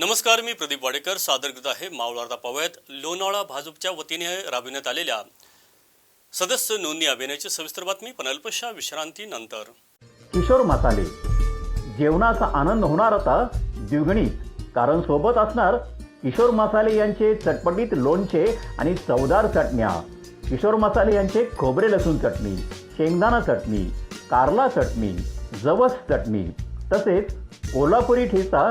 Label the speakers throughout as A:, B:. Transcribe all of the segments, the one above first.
A: नमस्कार मी प्रदीप वाडेकर. सादर करत आहे मावळार्धा पावयात लोणावळा भाजपच्या वतीने राबविण्यात आलेल्या सदस्य नोंदणी अभियानाची सविस्तर बातमी पण अल्पशा विश्रांतीनंतर
B: किशोर मसाले जेवणाचा आनंद होणार आता द्विगणित. कारण सोबत असणार किशोर मसाले यांचे चटपटीत लोणचे आणि चवदार चटण्या. किशोर मसाले यांचे खोबरे लसूण चटणी शेंगदाणा चटणी कारला चटणी जवस चटणी तसेच कोल्हापुरी ठेचा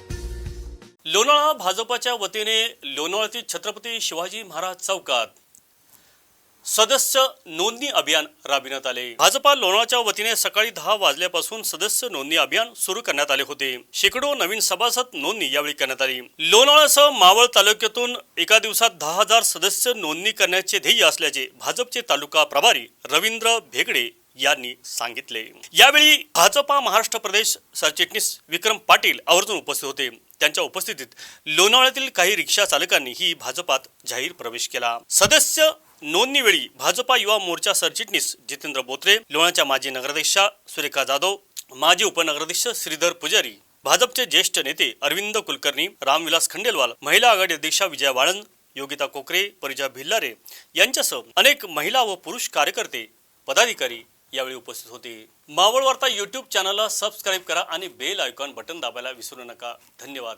A: लोणावळा भाजपाच्या वतीने लोणावळ्यातील छत्रपती शिवाजी महाराज चौकात सदस्य नोंदणी अभियान राबविण्यात आले. भाजपा लोणावळ्याच्या वतीने सकाळी दहा वाजल्यापासून सदस्य नोंदणी अभियान सुरू करण्यात आले होते. शेकडो नवीन सभासद नोंदणी यावेळी करण्यात आली. लोणावळ्यासह मावळ तालुक्यातून एका दिवसात दहा हजार सदस्य नोंदणी करण्याचे ध्येय असल्याचे भाजपचे तालुका प्रभारी रवींद्र भेगडे यांनी सांगितले. यावेळी भाजपा महाराष्ट्र प्रदेश सरचिटणीस विक्रम पाटील आवर्जून उपस्थित होते. त्यांच्या उपस्थितीत लोणावळ्यातील काही रिक्षा चालकांनी ही भाजपात जाहीर प्रवेश केला. सदस्य नोंदणीवेळी भाजपा युवा मोर्चा सरचिटणीस जितेंद्र बोत्रे लोणाच्या माजी नगराध्यक्षा सुरेखा जाधव माजी उपनगराध्यक्ष श्रीधर पुजारी भाजपचे ज्येष्ठ नेते अरविंद कुलकर्णी रामविलास खंडेलवाल महिला आघाडी अध्यक्षा विजया वाळंद योगिता कोकरे परिजा भिल्लारे यांच्यासह अनेक महिला व पुरुष कार्यकर्ते पदाधिकारी यावेळी उपस्थित होते. मावळ वार्ता यूट्यूब चॅनलला सबस्क्राईब करा आणि बेल आयकॉन बटन दाबायला विसरू नका. धन्यवाद.